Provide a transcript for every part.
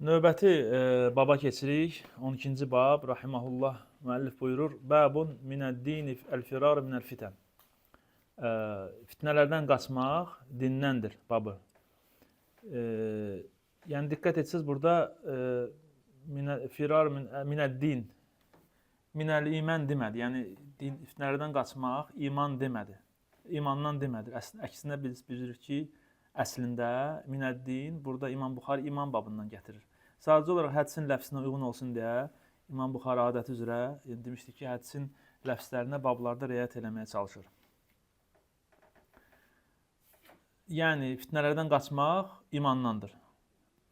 Növbəti e, baba keçirik. 12-ci bab rahimehullah müəllif buyurur: "Babun minəd-dini el-firar minəl fitən." E, fitnələrdən qaçmaq dindəndir babı. E, yəni diqqət etsəz burada e, minə, firar min, minəd-din minəl iman demədi. Yəni din fitnələrdən qaçmaq iman demədi. İmandan demədi. Əslində əksinə biz bilirik ki, əslində minəd-din burada İmam Buxari iman babından gətirir. Sadəcə olaraq hədisin ləfzinə uyğun olsun deyə İmam Buxari adəti üzrə yəni demişdik ki, hədisin ləfzlərinə bablarda riayət eləməyə çalışır. Yəni fitnələrdən qaçmaq imandandır.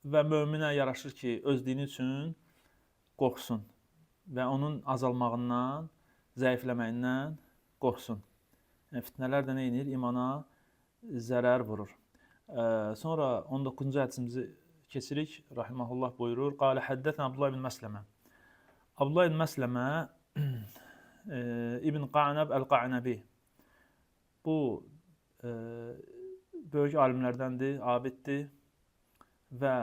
Və möminə yaraşır ki, öz dini üçün qorxsun və onun azalmağından, zəifləməyindən qorxsun. Yəni fitnələr də nə edir? İmana zərər vurur. Ee, sonra 19-cu hədisimizi keçirik. Rahimehullah buyurur. Qala haddetna Abdullah ibn Məsləmə. Abdullah ibn Məsləmə e, İbn Qanab el-Qanabi. Bu e, böyük alimlərdəndir, abiddir və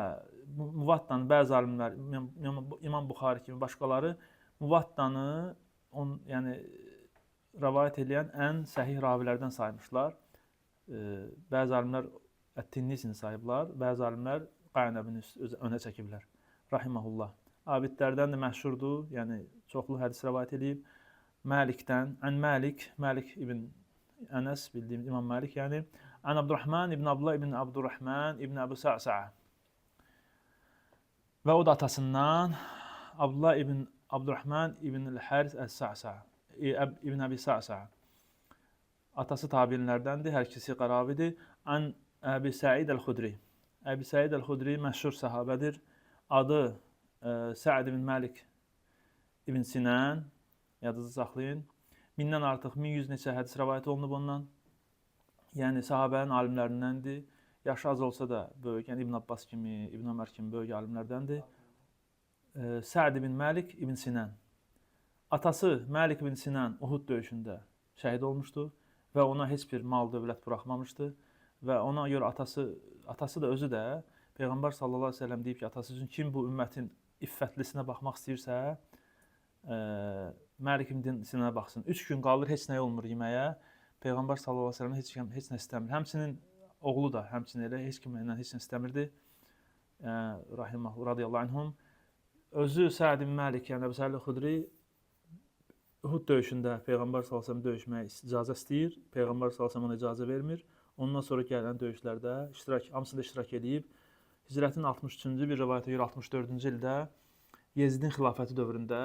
Mu- Muvattanı bəzi alimlər İmam Buxari kimi başqaları Muvattanı on, yəni rivayet edən ən səhih ravilərdən saymışlar. E, bəzi alimlər Ət-Tinnisini sayıblar, bəzi alimlər Qaynəbini önə çəkiblər. Rahimehullah. Abidlərdən də məşhurdur, yəni çoxlu hədis rivayet edib. Məlikdən, ən Məlik, Məlik ibn Ənəs bildiyimiz İmam Məlik, yəni Ən Abdurrahman ibn Abdullah ibn Abdurrahman ibn Əbu Sa'sa'a. Və o da atasından Abdullah ibn Abdurrahman ibn el-Haris əs-Sa'sa'a. İb- İbn Əbi Sa'sa'a. Atası tabinlərdəndir, hər ikisi qarabidir. Ən Əbi Səid el-Xudri. Əbi Səid el-Xudri məşhur səhabədir. Adı e, Səad ibn Məlik ibn Sinan. Yadınızda saxlayın. Mindən artıq 1100 neçə hədis rivayet olunub ondan. Yəni sahabənin alimlərindəndir. Yaşı az olsa da böyük, yəni İbn Abbas kimi, İbn Ömər kimi böyük alimlərdəndir. E, Səad ibn Məlik ibn Sinan. Atası Məlik ibn Sinan Uhud döyüşündə şəhid olmuşdu və ona heç bir mal dövlət buraxmamışdı və ona görə atası atası da özü də Peyğəmbər sallallahu əleyhi və səlləm deyib ki, atası üçün kim bu ümmətin iffətlisinə baxmaq istəyirsə, ə, Məlik ibn Sinana baxsın. 3 gün qalır, heç nə olmur yeməyə. Peyğəmbər sallallahu əleyhi və səlləm heç kim heç nə istəmir. Həmçinin oğlu da həmçinin elə heç kimlə heç nə istəmirdi. Ə, rahimeh radiyallahu anhum. Özü Səad ibn Məlik, yəni Əbu Səid el-Xudri Uhud döyüşündə Peyğəmbər sallallahu döyüşməyə icazə istəyir. Peyğəmbər sallallahu ona icazə vermir. Ondan sonra gələn döyüşlərdə iştirak, hamısında iştirak edib. Hicrətin 63-cü bir rivayətə görə 64-cü ildə Yezidin xilafəti dövründə,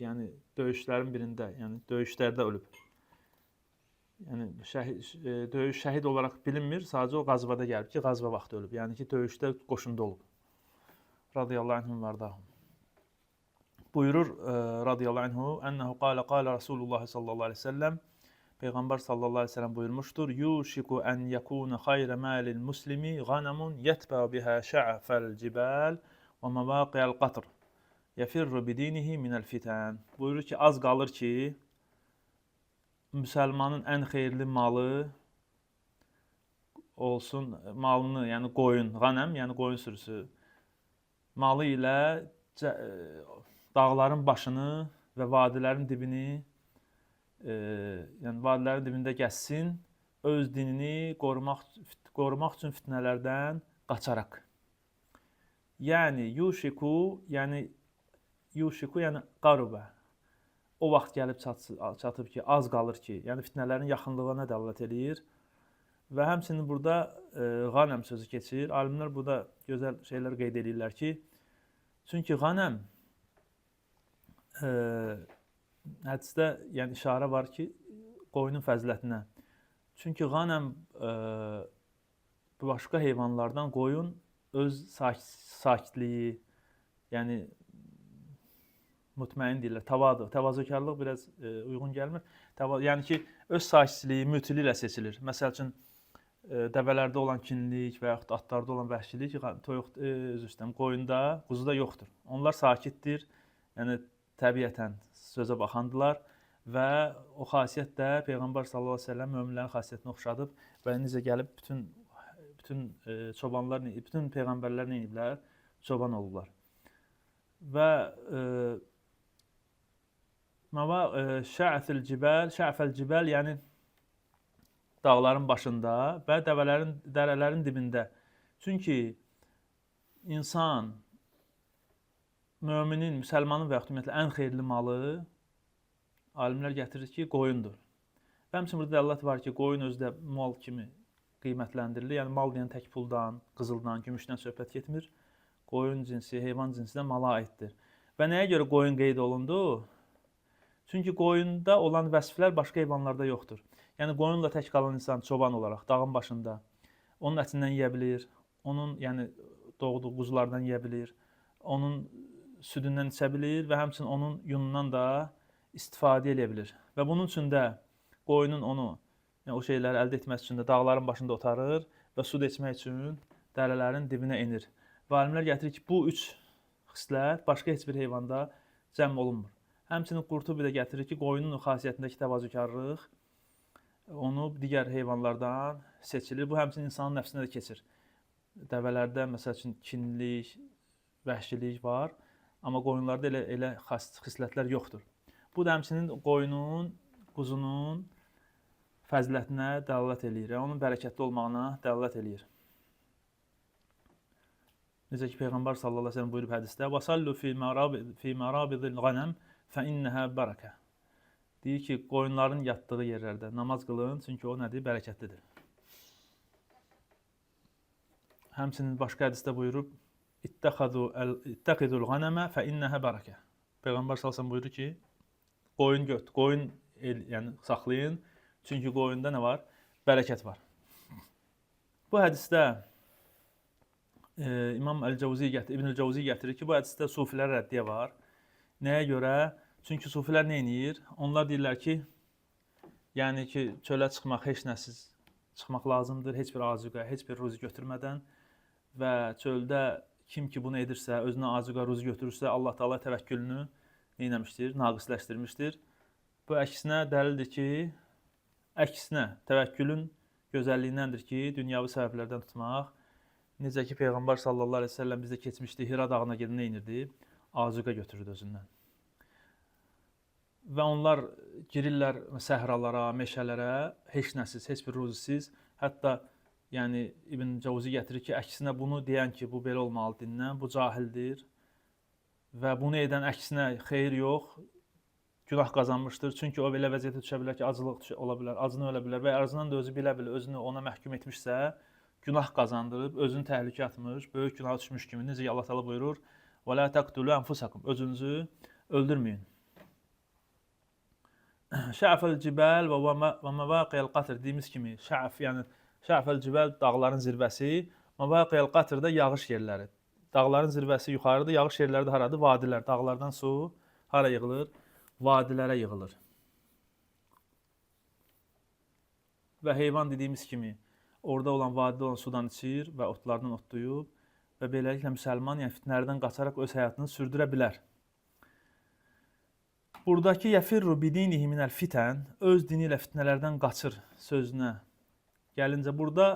yəni döyüşlərin birində, yəni döyüşlərdə ölüb. Yəni şəhid, e, döyüş şəhid olaraq bilinmir, sadəcə o qazvada gəlib ki, qazva vaxtı ölüb. Yəni ki, döyüşdə qoşunda olub. Radiyallahu anhum vardahum. Buyurur e, radiyallahu anhu, ennehu qala qala Rasulullah sallallahu aleyhi ve sellem Peyğəmbər sallallahu əleyhi və səlləm buyurmuşdur: "Yushiku an yakuna xayra malil muslimi ghanamun yatba biha sha'fal jibal və mawaqi'al qatr. Yafirru bidinihi minel fitan." Buyurur ki, az qalır ki, müsəlmanın ən xeyirli malı olsun, malını, yəni qoyun, ghanam, yəni qoyun sürüsü malı ilə e, dağların başını və vadilərin dibini e, yəni vadilərin dibində gəzsin, öz dinini qorumaq qorumaq üçün fitnələrdən qaçaraq. Yəni yuşiku, yəni yuşiku, yəni qaruba. O vaxt gəlib çatsın, çatıb ki, az qalır ki, yəni fitnələrin yaxınlığına dəlalət eləyir. Və həmçinin burada e, ghanəm sözü keçir. Alimlər burada gözəl şeylər qeyd edirlər ki, çünki ghanəm e, hədisdə yəni işarə var ki, qoyunun fəzilətinə. Çünki ghanəm e, başqa heyvanlardan qoyun öz sak sakitliyi, yəni mutmain deyirlər, tavadı, təvazökarlıq biraz e, uyğun gəlmir. Təva yəni ki, öz sakitliyi, mütili ilə seçilir. Məsəl üçün e, dəvələrdə olan kinlik və yaxud atlarda olan vəhşilik toyuq e, üzr istəyirəm, qoyunda, quzuda yoxdur. Onlar sakitdir. Yəni təbiətən sözə baxandılar və o xasiyyət də Peyğəmbər sallallahu əleyhi və səlləm möminlərin xasiyyətinə oxşadıb və necə gəlib bütün bütün e, çobanlar, bütün peyğəmbərlər nə ediblər? Çoban olublar. Və e, Mava e, şa'fil cibal, şa'fel cibal yəni dağların başında və dəvələrin, dərələrin dibində. Çünki insan möminin, müsəlmanın və yaxud ümumiyyətlə ən xeyirli malı alimlər gətirir ki, qoyundur. Və həmçinin burada dəlilət var ki, qoyun özü də mal kimi qiymətləndirilir. Yəni mal deyən tək puldan, qızıldan, gümüşdən söhbət getmir. Qoyun cinsi, heyvan cinsi də mala aiddir. Və nəyə görə qoyun qeyd olundu? Çünki qoyunda olan vəsflər başqa heyvanlarda yoxdur. Yəni qoyunla tək qalan insan çoban olaraq dağın başında onun ətindən yeyə bilir, onun yəni doğduğu quzulardan yeyə bilir, onun südündən içə bilir və həmçinin onun yunundan da istifadə edə bilir. Və bunun üçün də qoyunun onu yəni o şeyləri əldə etmək üçün də dağların başında otarır və su da içmək üçün dərələrin dibinə enir. Və alimlər gətirir ki, bu üç xislət başqa heç bir heyvanda cəm olunmur. Həmçinin Qurtubi də gətirir ki, qoyunun xasiyyətindəki təvazökarlıq onu digər heyvanlardan seçilir. Bu həmçinin insanın nəfsinə də keçir. Dəvələrdə məsəl üçün kinlilik, vəhşilik var, amma qoyunlarda elə elə xas xislətlər yoxdur. Bu da həmçinin qoyunun, quzunun fəzilətinə dəlalət eləyir. Onun bərəkətli olmağına dəlalət eləyir. Necə ki Peyğəmbər sallallahu əleyhi və səlləm buyurub hədisdə: "Vasallu fi marabid fi marabidil ghanam fa innaha baraka." Deyir ki, qoyunların yatdığı yerlərdə namaz qılın, çünki o nədir? Bərəkətlidir. Həmçinin başqa hədisdə buyurub: "İttəxadu el ittəxidul ghanama fa innaha baraka." Peyğəmbər sallallahu əleyhi və səlləm buyurur ki, qoyun göt, qoyun el, yəni saxlayın, çünki qoyunda nə var? Bərəkət var. Bu hədisdə e, İmam Əl-Cəvzi gətirir, İbn Cəvzi gətirir ki, bu hədisdə sufilərə rəddiyə var. Nəyə görə? Çünki sufilər nə edir? Onlar deyirlər ki, yəni ki, çölə çıxmaq heç nəsiz çıxmaq lazımdır, heç bir azuqa, heç bir ruzi götürmədən və çöldə kim ki bunu edirsə, özünə azuqa, ruzi götürürsə, Allah Taala təvəkkülünü nə etmişdir? Naqisləşdirmişdir. Bu əksinə dəlildir ki, əksinə təvəkkülün gözəlliyindəndir ki, dünyavi səbəblərdən tutmaq. Necə ki Peyğəmbər sallallahu əleyhi və səlləm bizə keçmişdi, Hira dağına gedib nə edirdi? Azuqa götürürdü özündən. Və onlar girirlər səhralara, meşələrə, heç nəsiz, heç bir ruzisiz. Hətta yəni İbn Cəvzi gətirir ki, əksinə bunu deyən ki, bu belə olmalı dindən, bu cahildir. Və bunu edən əksinə xeyir yox, günah qazanmışdır. Çünki o belə vəziyyətə düşə bilər ki, aclıq ola bilər, acını ölə bilər və arzudan da özü bilə bilə özünü ona məhkum etmişsə, günah qazandırıb, özünü təhlükə atmış, böyük günah düşmüş kimi. Necə ki Allah Taala buyurur: "Və la taqtulu anfusakum." Özünüzü öldürməyin. Şa'fel cibal və və mavaqiyel qatr dediyimiz kimi, şa'f yəni şa'fel cibal dağların zirvəsi, mavaqiyel qatr da yağış yerləri. Dağların zirvəsi yuxarıda, yağış yerləri də haradır? Vadilər. Dağlardan su hara yığılır? Vadilərə yığılır. Və heyvan dediyimiz kimi, orada olan vadidə olan sudan içir və otlardan otlayıb və beləliklə müsəlman yəni fitnələrdən qaçaraq öz həyatını sürdürə bilər. Buradakı yəfirru bidinihi minəl fitən öz dini ilə fitnələrdən qaçır sözünə gəlincə burada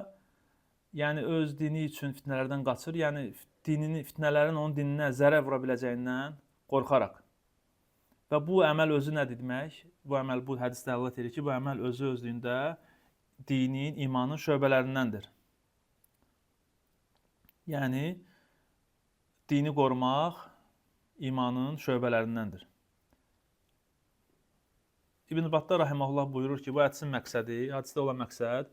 yəni öz dini üçün fitnələrdən qaçır, yəni dinini fitnələrin onun dininə zərər vura biləcəyindən qorxaraq. Və bu əməl özü nə demək? Bu əməl bu hədis dəlalət edir ki, bu əməl özü özlüyündə dinin, imanın şöbələrindəndir. Yəni dini qorumaq imanın şöbələrindəndir. İbn Battar rahimehullah buyurur ki, bu hədisin məqsədi, hədisdə olan məqsəd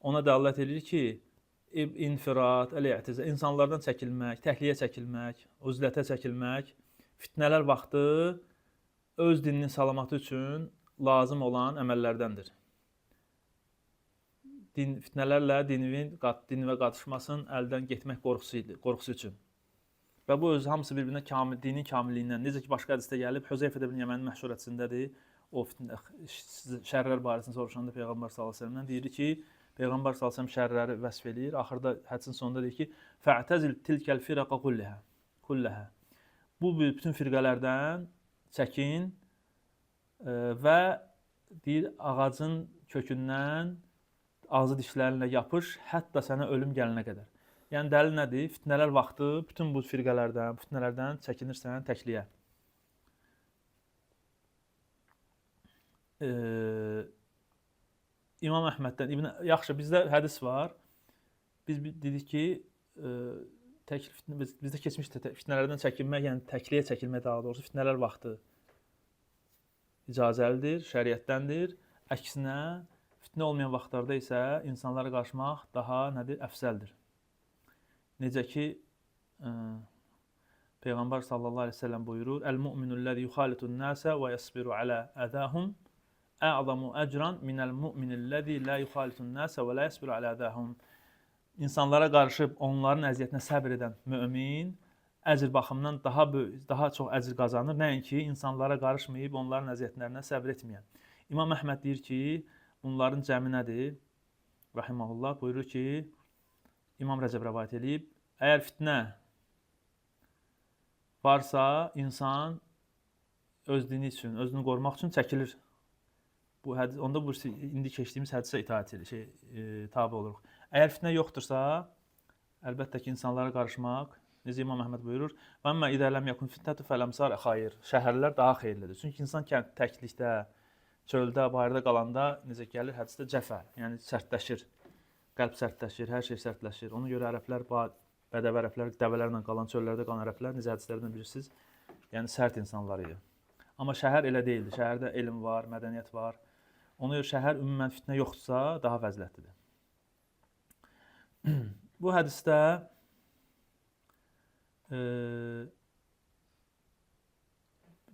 ona dəlalət edir ki, infirad, əl-i'tizə, insanlardan çəkilmək, təhliyə çəkilmək, uzlətə çəkilmək, fitnələr vaxtı öz dininin salamatı üçün lazım olan əməllərdəndir. Din fitnələrlə dinin qat dinivə qatışmasının əldən getmək qorxusu idi, qorxusu üçün. Və bu öz hamısı bir-birinə kamil, dinin kamilliyindən. Necə ki başqa hədisdə gəlib, Hüzeyfə ibn Yəmənin məşhur hədisindədir. O fitnə, şərlər barəsində soruşanda Peyğəmbər sallallahu əleyhi və səlləmdən deyir ki, Peyğəmbər sallallahu əleyhi şərləri vəsf eləyir. Axırda hədisin sonunda deyir ki, "Fa'tazil tilkal firaqa kullaha." Kullaha. Bu bütün firqələrdən çəkin e, və deyir ağacın kökündən ağzı dişlərinlə yapış, hətta sənə ölüm gəlinə qədər. Yəni dəlil nədir? Fitnələr vaxtı bütün bu firqələrdən, fitnələrdən çəkinirsən təkliyə. Eee İmam Əhməddən İbn yaxşı bizdə hədis var. Biz bi- dedik ki, e, tək fitnə biz, bizdə keçmişdə tə- fitnələrdən çəkinmək, yəni təkliyə çəkilmək daha doğrusu fitnələr vaxtı icazəlidir, şəriətdəndir. Əksinə fitnə olmayan vaxtlarda isə insanlara qarışmaq daha nədir? Əfsəldir. Necə ki e, Peyğəmbər sallallahu əleyhi və səlləm buyurur: "El-mu'minul-lezî yuxalitun nase və yasbiru ala adahum a'zamu ecran minel mu'minillezî la yuxalitun nase və la yasbiru ala adahum." İnsanlara qarışıb onların əziyyətinə səbr edən mömin əcr baxımından daha böyük, daha çox əcr qazanır, nəinki insanlara qarışmayıb onların əziyyətlərinə səbr etməyən. İmam Əhməd deyir ki, bunların cəmi nədir? Rahimehullah buyurur ki, İmam Rəcəb rivayet edib, əgər fitnə varsa insan öz dini üçün, özünü qorumaq üçün çəkilir. Bu onda bu indi keçdiyimiz hədisə itaat edir, şey e, tabe oluruq. Əgər fitnə yoxdursa, əlbəttə ki, insanlara qarışmaq, necə İmam Əhməd buyurur, "Və amma idə ləm yakun fitnətu fələmsar xeyr." Şəhərlər daha xeyirlidir. Çünki insan kənd təklikdə, çöldə, bayırda qalanda necə gəlir hədisdə cəfə, yəni sərtləşir. Qəlb sərtləşir, hər şey sərtləşir. Ona görə ərəblər bədəvi ərəblər dəvələrlə qalan çöllərdə qalan ərəblər necə hədislərdən bilirsiniz? Yəni sərt insanlar idi. Amma şəhər elə deyildi. Şəhərdə elm var, mədəniyyət var. Ona görə şəhər ümumən fitnə yoxdursa, daha fəzilətlidir. Bu hədisdə e,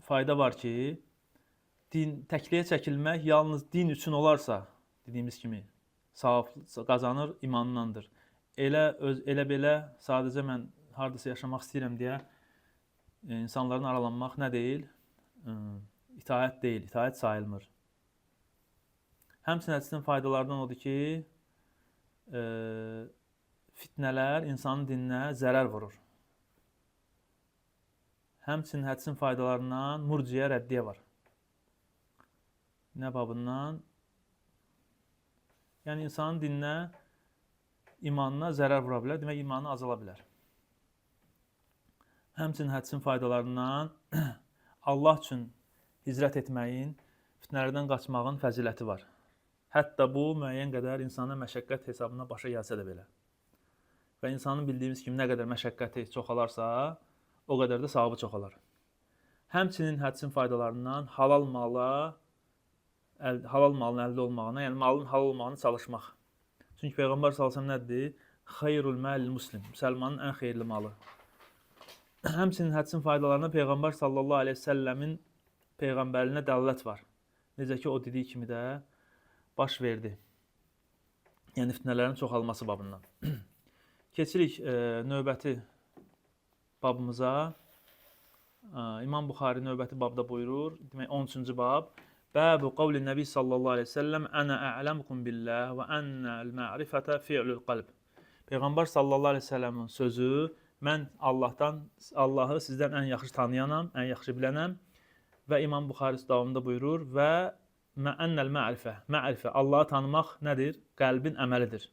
fayda var ki, din təkliyə çəkilmək yalnız din üçün olarsa, dediyimiz kimi, savab qazanır imandandır. Elə öz elə belə sadəcə mən hardasa yaşamaq istəyirəm deyə e, insanların aralanmaq nə deyil? E, itaət deyil, itaət sayılmır. Həmçinin hədisin faydalarından odur ki, e, fitnələr insanın dininə zərər vurur. Həmçinin hədisin faydalarından murciyə rəddiyə var. Nə babından? Yəni insanın dininə, imanına zərər vura bilər, demək imanı azala bilər. Həmçinin hədisin faydalarından Allah üçün hicrət etməyin, fitnələrdən qaçmağın fəziləti var. Hətta bu müəyyən qədər insana məşəqqət hesabına başa gəlsə də belə. Və insanın bildiyimiz kimi nə qədər məşəqqəti çoxalarsa, o qədər də savabı çoxalar. Həmçinin hədisin faydalarından halal mala əl, halal malın əldə olmağına, yəni malın halal olmağına çalışmaq. Çünki Peyğəmbər sallallahu əleyhi və səlləm nə dedi? Xeyrul mal muslim, müsəlmanın ən xeyirli malı. Həmçinin hədisin faydalarına Peyğəmbər sallallahu əleyhi və səlləmin peyğəmbərliyinə dəlalət var. Necə ki o dediyi kimi də baş verdi. Yəni fitnələrin çoxalması babından. Keçirik e, növbəti babımıza. E, İmam Buxari növbəti babda buyurur. Demək 13-cü bab. Bəbu qavli Nəbi sallallahu əleyhi və səlləm "Ana a'lamukum billah və annal ma'rifata fi'lul qalb." Peyğəmbər sallallahu əleyhi və səlləmin sözü mən Allahdan Allahı sizdən ən yaxşı tanıyanam, ən yaxşı bilənəm və İmam Buxari davamında buyurur və mə'annal ma'rifə, ma'rifə Allahı tanımaq nədir? Qəlbin əməlidir.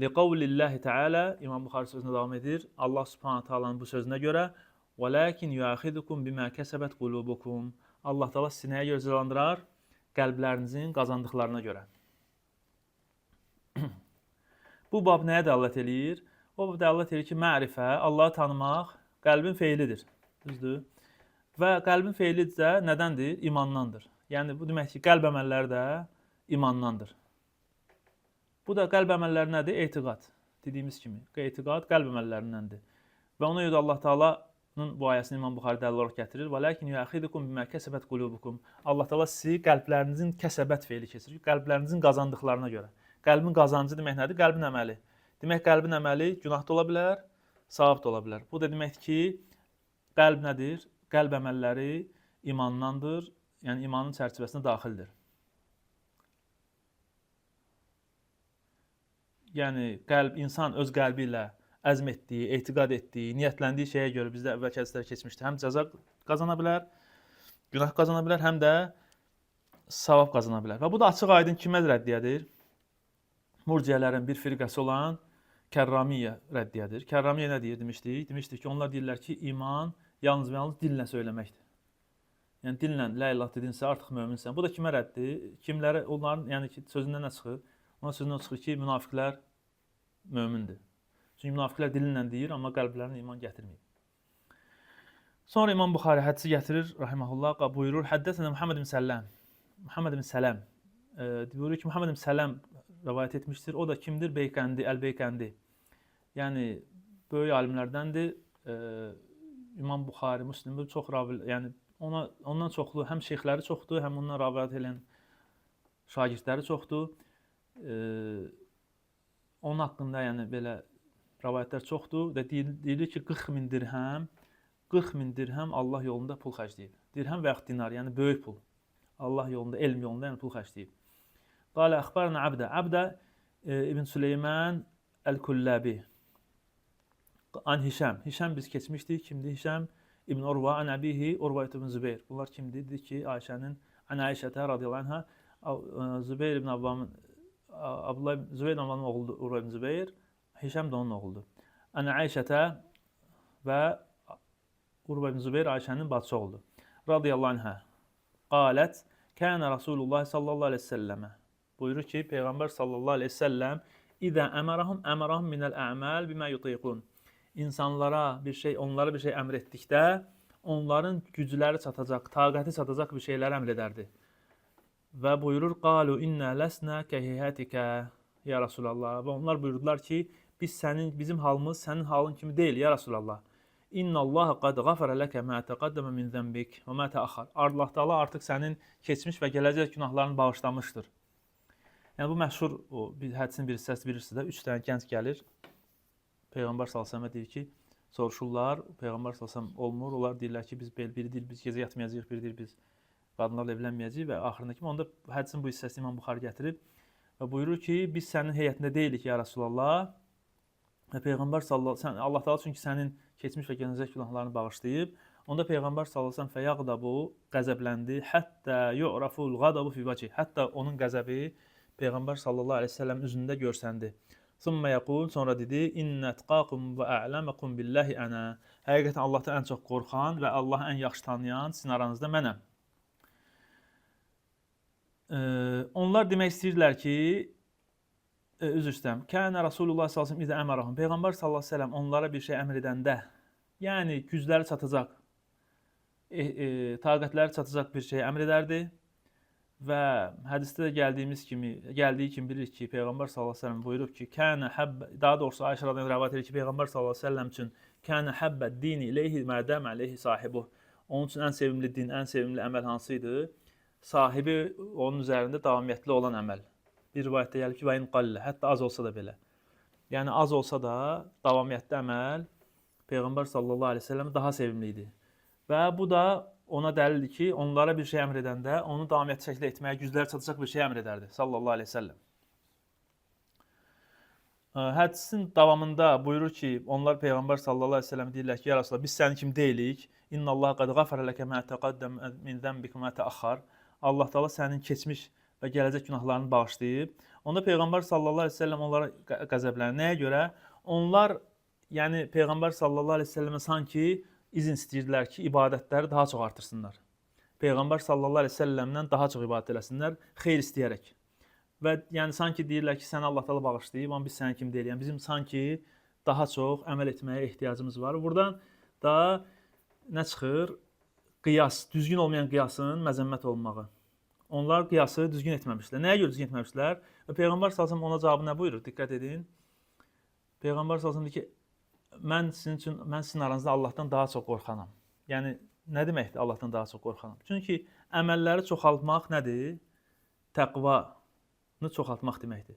Liqavlillahi Teala İmam Buxari sözünə davam edir. Allah Subhanahu taalanın bu sözünə görə "Velakin yuaxidukum bima kasabat qulubukum." Allah Taala sizi nəyə görə cəzalandırar? Qəlblərinizin qazandıqlarına görə. bu bab nəyə dəlalət eləyir? O bab dəlalət eləyir ki, mərifə, Allahı tanımaq qəlbin feilidir. Düzdür? Və qəlbin feili də nədəndir? İmandandır. Yəni bu demək ki, qəlb əməlləri də imandandır. Bu da qəlb əməlləri nədir? Etiqad. Dediyimiz kimi, etiqad qəlb əməllərindəndir. Və ona görə Allah Taala'nın bu ayəsini İmam Buxari dəlil olaraq gətirir. Və lakin yuaxidukum bima kasabat qulubukum. Allah Taala sizi qəlblərinizin kəsəbət feili keçirir. Qəlblərinizin qazandıqlarına görə. Qəlbin qazancı demək nədir? Qəlbin əməli. Demək qəlbin əməli günah da ola bilər, savab da ola bilər. Bu da deməkdir ki, qəlb nədir? Qəlb əməlləri imandandır. Yəni imanın çərçivəsinə daxildir. yəni qəlb insan öz qəlbi ilə əzm etdiyi, etiqad etdiyi, niyyətləndiyi şeyə görə bizdə əvvəlki hədislər keçmişdi. Həm cəza qazana bilər, günah qazana bilər, həm də savab qazana bilər. Və bu da açıq aydın kimə rəddiyədir? Murciyələrin bir firqəsi olan Kərramiyyə rəddiyədir. Kərramiyyə nə deyir demişdik? Demişdik ki, onlar deyirlər ki, iman yalnız və yalnız dillə söyləməkdir. Yəni dillə la ilaha dedinsə artıq möminsən. Bu da kimə rəddir? Kimlərə onların yəni ki, sözündən nə çıxır? Onun sözündən çıxır ki, münafiqlər mömindir. Çünki münafiqlər dillə deyir, amma qəlblərinə iman gətirmir. Sonra İmam Buxari hədisi gətirir, rahimehullah, buyurur: "Həddəsənə Muhammed ibn Səlləm." Muhammed ibn Sələm e, buyurur ki, Muhammed ibn Sələm rivayet etmiştir. O da kimdir? Beykəndi, Əl-Beykəndi. Yəni böyük alimlərdəndir. E, İmam Buxari, Müslim çox ravi, yəni ona ondan çoxlu həm şeyxləri çoxdur, həm ondan rivayet edən şagirdləri çoxdur. E, onun haqqında yəni belə rivayətlər çoxdur və deyil, deyilir ki 40 min dirhəm 40 min dirhəm Allah yolunda pul xərcləyib. Dirhəm və yaxud dinar, yəni böyük pul. Allah yolunda, elm yolunda yəni pul xərcləyib. Qala əxbarna Abdə. Abdə e, İbn Süleyman Əl-Kullabi. An Hişam. Hişam biz keçmişdik. Kimdir Hişam? İbn Urva an Əbihi Urva ibn Zübeyr. Bunlar kimdir? Dedi ki, Ayşənin an Ayşətə radiyallahu anha e, ibn Avvamın Abdullah ibn Avvamın oğludur Urva ibn Zübeyr. Hişam da onun oğludur. An Ayşətə və Urva ibn Zübeyr Ayşənin bacısı oldu. Radiyallahu anhə. Qalət, kənə Rasulullah sallallahu aleyhi ve sellemə. Buyurur ki, Peyğəmbər sallallahu aleyhi ve sellem İzə əmərəhum əmərəhum minəl əməl bimə yutiqun. İnsanlara bir şey, onlara bir şey əmr etdikdə onların gücləri çatacaq, taqəti çatacaq bir şeylər əmr edərdi. Və buyurur, qalu innə ləsnə kəhiyətikə ya Rasulallah. Və onlar buyurdular ki, biz sənin, bizim halımız sənin halın kimi deyil ya Rasulallah. İnna Allah qad ğafara laka ma taqaddama min zənbik və ma ta'akhkhar. Allah Taala artıq sənin keçmiş və gələcək günahlarını bağışlamışdır. Yəni bu məşhur o bir hədisin bir hissəsi bilirsiniz də 3 dənə gənc gəlir. Peyğəmbər sallallahu deyir ki, soruşurlar, Peyğəmbər sallallahu olmur. Onlar deyirlər ki, biz bel biri deyir, biz gecə yatmayacağıq, biri deyir biz qadınlarla evlənməyəcəyik və axırında kimi onda hədisin bu hissəsini İmam Buxari gətirib və buyurur ki, biz sənin heyətində deyilik ya Rasulullah. Və Peyğəmbər sallallahu sən Allah Taala çünki sənin keçmiş və gələcək günahlarını bağışlayıb. Onda Peyğəmbər sallallahu əleyhi və səlləm fəyaqdabu qəzəbləndi. Hətta yu'raful ghadabu fi vəchi. Hətta onun qəzəbi Peyğəmbər sallallahu əleyhi və səlləm üzündə görsəndi. Summa yaqul sonra dedi: "İnna taqakum və a'lamakum billahi ana." Həqiqətən Allahdan ən çox qorxan və Allahı ən yaxşı tanıyan sizin aranızda mənəm. Onlar demək istəyirlər ki, e, üzr istəyirəm. Kənə Rasulullah sallallahu əleyhi və səlləm əmərəhum. Peyğəmbər sallallahu əleyhi və səlləm onlara bir şey əmr edəndə, yəni gücləri çatacaq, e, e, taqətləri çatacaq bir şey əmr edərdi. Və hədisdə də gəldiyimiz kimi, gəldiyi kimi bilirik ki, Peyğəmbər sallallahu əleyhi və səlləm buyurub ki, "Kənə habb" daha doğrusu Ayşə radhiyallahu rivayet edir ki, Peyğəmbər sallallahu əleyhi və səlləm üçün "Kənə habbad din ileyhi ma dam aleyhi sahibu." Onun üçün ən sevimli din, ən sevimli əməl hansı idi? Sahibi onun üzərində davamiyyətli olan əməl. Bir rivayətdə gəlir ki, "Və in qallə", hətta az olsa da belə. Yəni az olsa da davamiyyətli əməl Peyğəmbər sallallahu əleyhi və səlləm daha sevimli idi. Və bu da ona dəlildir ki, onlara bir şey əmr edəndə onu davamiyyətli şəkildə etməyə gücləri çatacaq bir şey əmr edərdi sallallahu əleyhi və səlləm. Ə, Hədisin davamında buyurur ki, onlar Peyğəmbər sallallahu əleyhi və səlləm deyirlər ki, ya Rasulullah biz sənin kimi deyilik. İnnallah qad ğafara laka ma taqaddam min zənbik və ma ta'akhkhar. Allah Taala sənin keçmiş və gələcək günahlarını bağışlayıb. Onda Peyğəmbər sallallahu əleyhi və səlləm onlara qə- qəzəblənir. Nəyə görə? Onlar yəni Peyğəmbər sallallahu əleyhi və səlləmə sanki izin istəyirdilər ki, ibadətləri daha çox artırsınlar. Peyğəmbər sallallahu əleyhi və səlləmdən daha çox ibadət eləsinlər, xeyir istəyərək. Və yəni sanki deyirlər ki, səni Allah Taala bağışlayıb, amma biz sənin kimi deyilik. Yəni bizim sanki daha çox əməl etməyə ehtiyacımız var. Buradan da nə çıxır? Qiyas, düzgün olmayan qiyasın məzəmmət olunmağı. Onlar qiyası düzgün etməmişlər. Nəyə görə düzgün etməmişlər? Və Peyğəmbər sallallahu əleyhi və səlləm ona cavabı nə buyurur? Diqqət edin. Peyğəmbər sallallahu əleyhi və səlləm ki, mən sizin üçün mən sizin aranızda Allahdan daha çox qorxanam. Yəni nə deməkdir Allahdan daha çox qorxanam? Çünki əməlləri çoxaltmaq nədir? Təqvanı çoxaltmaq deməkdir.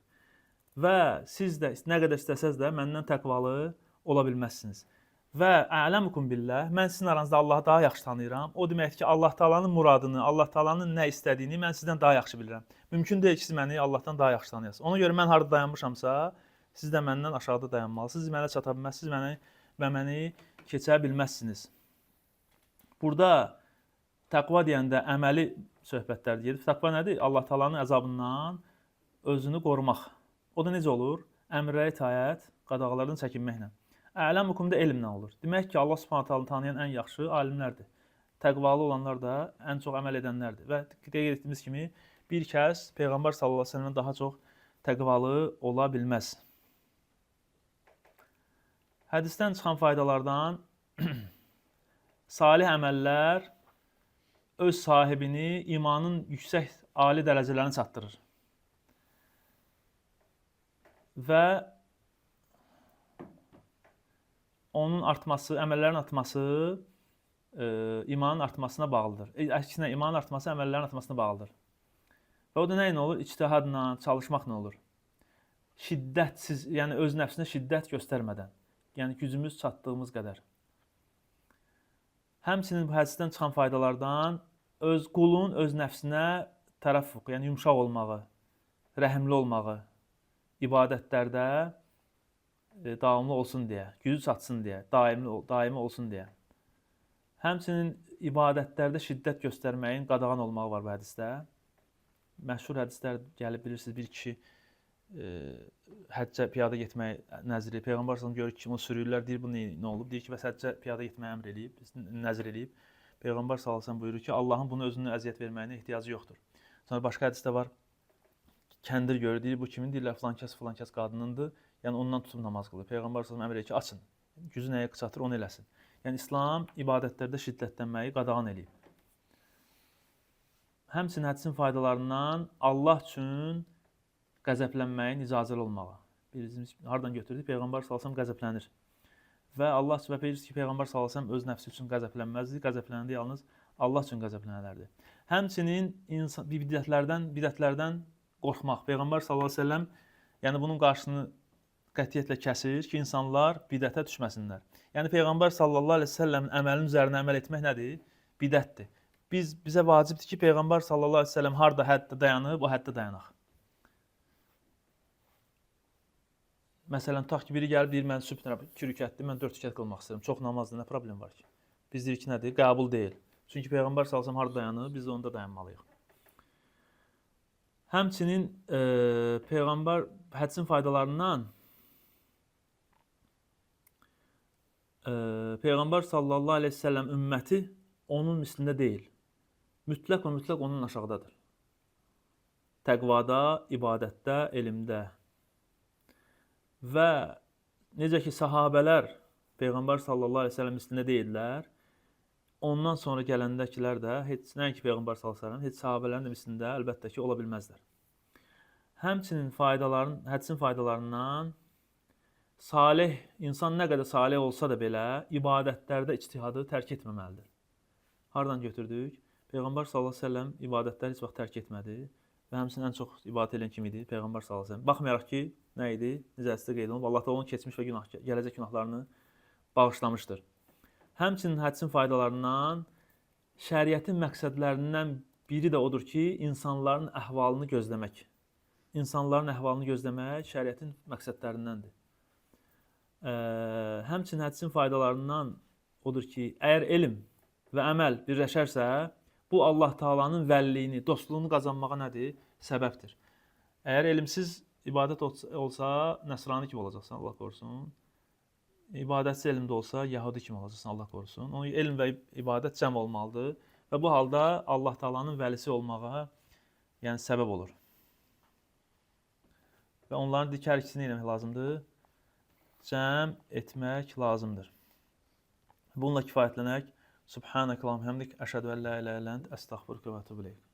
Və siz də nə qədər istəsəz də məndən təqvalı ola bilməzsiniz. Və ələmukum billah, mən sizin aranızda Allahı daha yaxşı tanıyıram. O deməkdir ki, Allah Taala'nın muradını, Allah Taala'nın nə istədiyini mən sizdən daha yaxşı bilirəm. Mümkün deyil ki, siz məni Allahdan daha yaxşı tanıyasınız. Ona görə mən harda dayanmışamsa, siz də məndən aşağıda dayanmalısınız. Mənə çata bilməzsiniz, məni və məni keçə bilməzsiniz. Burada Təqva deyəndə əməli söhbətlər deyir. Təqva nədir? Allah Taala'nın əzabından özünü qorumaq. O da necə olur? Əmrlərə itaət, qadağalardan çəkinməklə. Ələmukum da elmlə olur. Demək ki, Allah Subhanahu taalanı tanıyan ən yaxşı alimlərdir. Təqvalı olanlar da ən çox əməl edənlərdir. Və qeyd etdiyimiz kimi bir kəs Peyğəmbər sallallahu əleyhi və səlləmdən daha çox təqvalı ola bilməz. Hədisdən çıxan faydalardan salih əməllər öz sahibini imanın yüksək ali dərəcələrinə çatdırır. Və onun artması, əməllərin artması e, imanın artmasına bağlıdır. E, əksinə imanın artması əməllərin artmasına bağlıdır. Və o da nə ilə olur? İctihadla, çalışmaqla olur. Şiddətsiz, yəni öz nəfsinə şiddət göstərmədən. Yəni gücümüz çatdığımız qədər. Həmçinin bu hədisdən çıxan faydalardan öz qulun öz nəfsinə tərəffuq, yəni yumşaq olmağı, rəhimli olmağı, ibadətlərdə e, davamlı olsun deyə, gücü çatsın deyə, daimi daimi olsun deyə. Həmçinin ibadətlərdə şiddət göstərməyin qadağan olmağı var bu hədisdə. Məşhur hədislər gəlib bilirsiniz bir kişi həccə piyada getməyi nəzr edib. Peyğəmbər sallallahu görür ki, bunu sürüyürlər, deyir bu nə, nə olub? Deyir ki, bəs həccə piyada getməyi əmr eləyib, nəzr eləyib. Peyğəmbər sallallahu buyurur ki, Allahın bunu özünə əziyyət verməyinə ehtiyacı yoxdur. Sonra başqa hədisdə var. Kəndir görür, deyir bu kimin? Deyirlər filan kəs filan kəs qadınındır. Yəni ondan tutub namaz qılır. Peyğəmbər sallallahu əmr edir ki, açın. Gücü nəyə çatır, onu eləsin. Yəni İslam ibadətlərdə şiddətlənməyi qadağan eləyib. Həmçinin hədisin faydalarından Allah üçün qəzəblənməyin icazəli olmağı. Biz hardan götürdük? Peyğəmbər sallallahu qəzəblənir. Və Allah Subhanahu deyir ki, Peyğəmbər sallallahu öz nəfsi üçün qəzəblənməzdi, qəzəblənəndə yalnız Allah üçün qəzəblənələrdi. Həmçinin insan bidətlərdən, bidətlərdən qorxmaq. Peyğəmbər sallallahu əleyhi yəni bunun qarşısını qətiyyətlə kəsir ki, insanlar bidətə düşməsinlər. Yəni Peyğəmbər sallallahu əleyhi və səlləmin əməlinin üzərinə əməl etmək nədir? Bidətdir. Biz bizə vacibdir ki, Peyğəmbər sallallahu əleyhi və səlləm harda həddə dayanıb, o həddə dayanaq. Məsələn, tutaq ki, biri gəlib deyir, mən sübh 2 rükətdir, mən 4 rükət qılmaq istəyirəm. Çox namazda nə problem var ki? Biz deyirik ki, nədir? Qəbul deyil. Çünki Peyğəmbər sallallahu əleyhi harda dayanıb, biz də onda dayanmalıyıq. Həmçinin e, Peyğəmbər hədisin faydalarından e, Peyğəmbər sallallahu əleyhi və səlləm ümməti onun mislində deyil. Mütləq və mütləq onun aşağıdadır. Təqvada, ibadətdə, elmdə. Və necə ki sahabələr Peyğəmbər sallallahu əleyhi və səlləm mislində deyillər, ondan sonra gələndəkilər də heç nəinki Peyğəmbər sallallahu əleyhi və səlləm, heç sahabələrin də mislində əlbəttə ki ola bilməzlər. Həmçinin faydaların, hədisin faydalarından salih insan nə qədər salih olsa da belə ibadətlərdə ictihadı tərk etməməlidir. Hardan götürdük? Peyğəmbər sallallahu əleyhi və səlləm ibadətləri heç vaxt tərk etmədi və həmçinin ən çox ibadət edən kim idi? Peyğəmbər sallallahu əleyhi və səlləm. Baxmayaraq ki, nə idi? Necə hədisdə qeyd olunub, Allah da onun keçmiş və günah gələcək günahlarını bağışlamışdır. Həmçinin hədisin faydalarından şəriətin məqsədlərindən biri də odur ki, insanların əhvalını gözləmək. İnsanların əhvalını gözləmək şəriətin məqsədlərindəndir. Ə, həmçinin hədisin faydalarından odur ki, əgər elm və əməl birləşərsə, bu Allah Taala'nın vəlliyini, dostluğunu qazanmağa nədir? Səbəbdir. Əgər elmsiz ibadət olsa, nəsrani kimi olacaqsan, Allah qorusun. İbadətçi elmdə olsa, yəhudi kimi olacaqsan, Allah qorusun. Onun elm və ibadət cəm olmalıdır və bu halda Allah Taala'nın vəlisi olmağa yəni səbəb olur. Və onların dikər ikisini eləmək lazımdır. Cəm etmək lazımdır. Bununla kifayətlənək. Subhanək Allahum həmdik. Əşhədü ən la ilahe illə ənt. Əstəğfiruka və etûbü ileyk.